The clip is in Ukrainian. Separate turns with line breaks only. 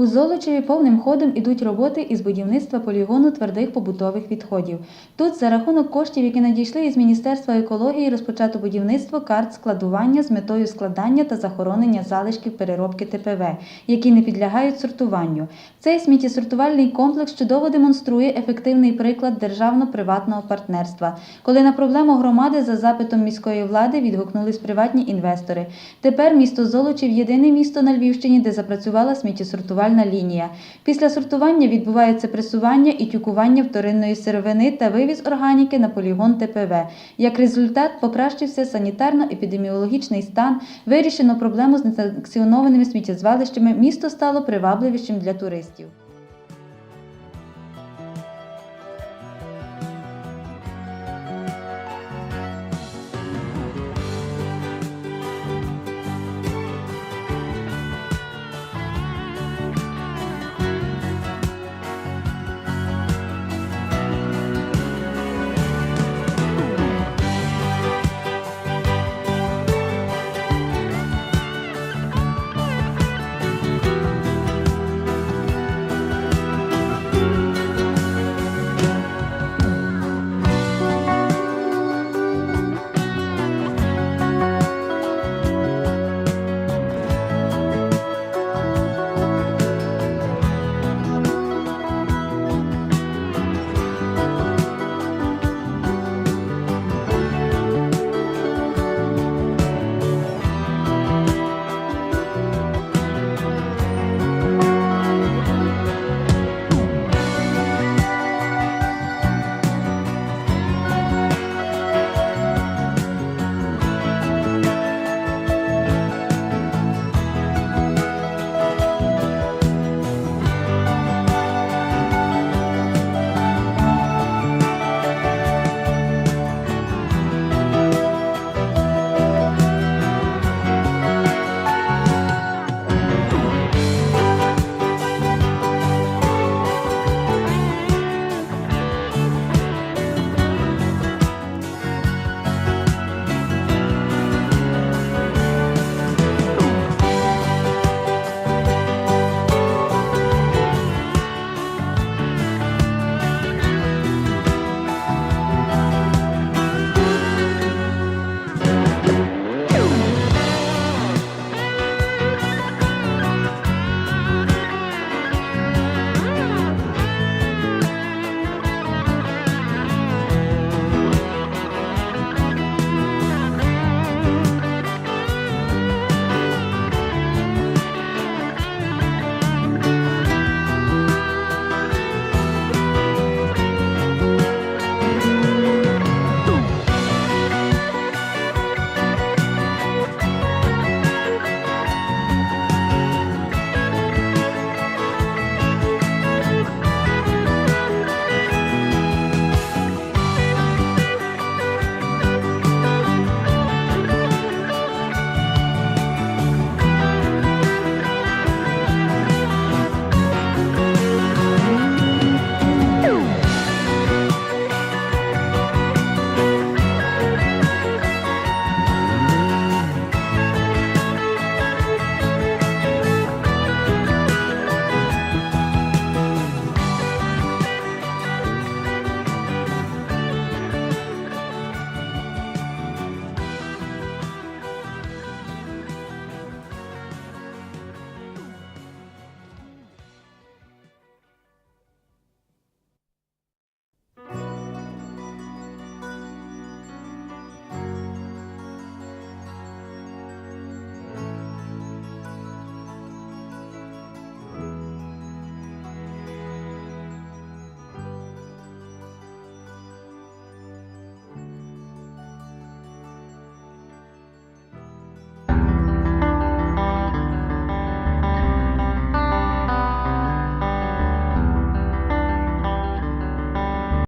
У Золочеві повним ходом ідуть роботи із будівництва полігону твердих побутових відходів. Тут за рахунок коштів, які надійшли із Міністерства екології, розпочато будівництво карт складування з метою складання та захоронення залишків переробки ТПВ, які не підлягають сортуванню. Цей сміттєсортувальний комплекс чудово демонструє ефективний приклад державно-приватного партнерства, коли на проблему громади за запитом міської влади відгукнулись приватні інвестори. Тепер місто Золочів єдине місто на Львівщині, де запрацювала сміттєсортувальна лінія. Після сортування відбувається пресування і тюкування вторинної сировини та вивіз органіки на полігон ТПВ. Як результат, покращився санітарно-епідеміологічний стан, вирішено проблему з несанкціонованими сміттєзвалищами, місто стало привабливішим для туристів.